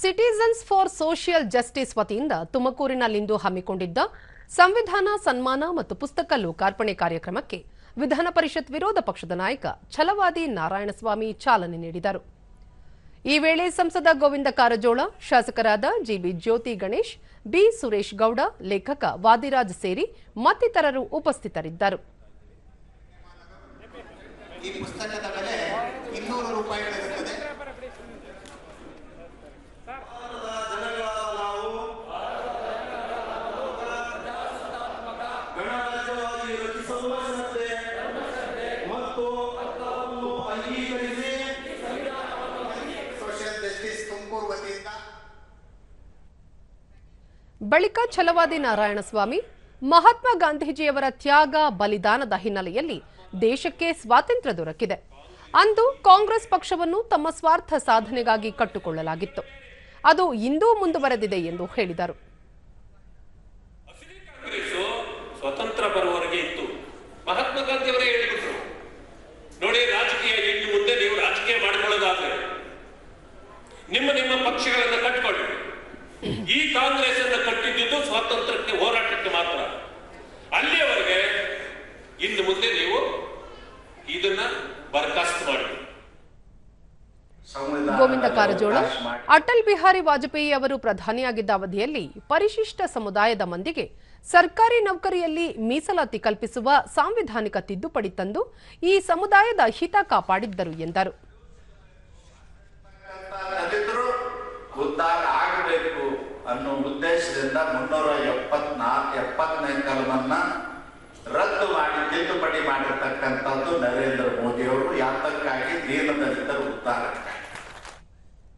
Citizens for social justice ವತಿಯಿಂದ ತುಮಕೂರಿನಲ್ಲಿಂದು ಹಮ್ಮಿಕೊಂಡಿದ್ದ ಸಂವಿಧಾನ ಸನ್ಮಾನ ಮತ್ತು ಪುಸ್ತಕ ಲೋಕಾರ್ಪಣೆ ಕಾರ್ಯಕ್ರಮಕ್ಕೆ ವಿಧಾನ ಪರಿಷತ್ ವಿರೋಧ ಪಕ್ಷದ ನಾಯಕ ಛಲವಾದಿ ನಾರಾಯಣಸ್ವಾಮಿ ಚಾಲನೆ ನೀಡಿದರು. ಈ ವೇಳೆ ಸಂಸದ ಗೋವಿಂದ ಕಾರಜೋಳ, ಶಾಸಕರಾದ G B Jyothi Ganesh, B Suresh Gowda, ಲೇಖಕ ವಾದಿರಾಜ್ ಸೇರಿ ಮತ್ತಿತರರು ಉಪಸ್ಥಿತರಿದ್ದರು. ಈ ಪುಸ್ತಕದ ಬೆಲೆ ಇನ್ನೂರು ರೂಪಾಯಿಗಳಿರುತ್ತದೆ ಗಣರಾಜ್ಯವಾಗಿ ರಚಿಸಲು ಬಯಸುತ್ತೆ ಮತ್ತು ಅರ್ಥವನ್ನು ಅಂಗೀಕರಿಸಿ ಸೋಷಿಯಲ್ ಜಸ್ಟಿಸ್ ತುಮಕೂರು ವತಿಯಿಂದ. ಬಳಿಕ ಛಲವಾದಿ ನಾರಾಯಣಸ್ವಾಮಿ ಮಹಾತ್ಮ ಗಾಂಧೀಜಿಯವರ ತ್ಯಾಗ ಬಲಿದಾನದ ಹಿನ್ನೆಲೆಯಲ್ಲಿ ದೇಶಕ್ಕೆ ಸ್ವಾತಂತ್ರ್ಯ ದೊರಕಿದೆ. ಅಂದು ಕಾಂಗ್ರೆಸ್ ಪಕ್ಷವನ್ನು ತಮ್ಮ ಸ್ವಾರ್ಥ ಸಾಧನೆಗಾಗಿ ಕಟ್ಟುಕೊಳ್ಳಲಾಗಿತ್ತು. ಅದು ಇಂದೂ ಮುಂದುವರೆದಿದೆ ಎಂದು ಹೇಳಿದರು. ಗಾಂಧಿಯವರೇ ಹೇಳಿಬಿಟ್ರು ನೋಡಿ, ರಾಜಕೀಯ ಇನ್ನು ಮುಂದೆ ನೀವು ರಾಜಕೀಯ ಮಾಡಿಕೊಳ್ಳೋದಾದ್ರೆ, ನಿಮ್ಮ ನಿಮ್ಮ ಪಕ್ಷಗಳನ್ನ ಕಟ್ಕೊಳ್ಳಿ. ಈ ಕಾಂಗ್ರೆಸ್ ಗೋವಿಂದ ಕಾರಜೋಳ, ಅಟಲ್ ಬಿಹಾರಿ ವಾಜಪೇಯಿ ಅವರು ಪ್ರಧಾನಿಯಾಗಿದ್ದ ಅವಧಿಯಲ್ಲಿ ಪರಿಶಿಷ್ಟ ಸಮುದಾಯದ ಮಂದಿಗೆ ಸರ್ಕಾರಿ ನೌಕರಿಯಲ್ಲಿ ಮೀಸಲಾತಿ ಕಲ್ಪಿಸುವ ಸಾಂವಿಧಾನಿಕ ತಿದ್ದುಪಡಿ ತಂದು ಈ ಸಮುದಾಯದ ಹಿತ ಕಾಪಾಡಿದ್ದರು ಎಂದರು. ಅನ್ನೋ ಉದ್ದೇಶದಿಂದ ರದ್ದು ಮಾಡಿ ತಿದ್ದುಪಡಿ ಮಾಡಿರ್ತಕ್ಕಂಥದ್ದು ನರೇಂದ್ರ ಮೋದಿಯವರು. ಯಾತಕ್ಕಾಗಿ ದೀನದಲಿತರು ಉದ್ದಾರಕ್ಕಾಗಿ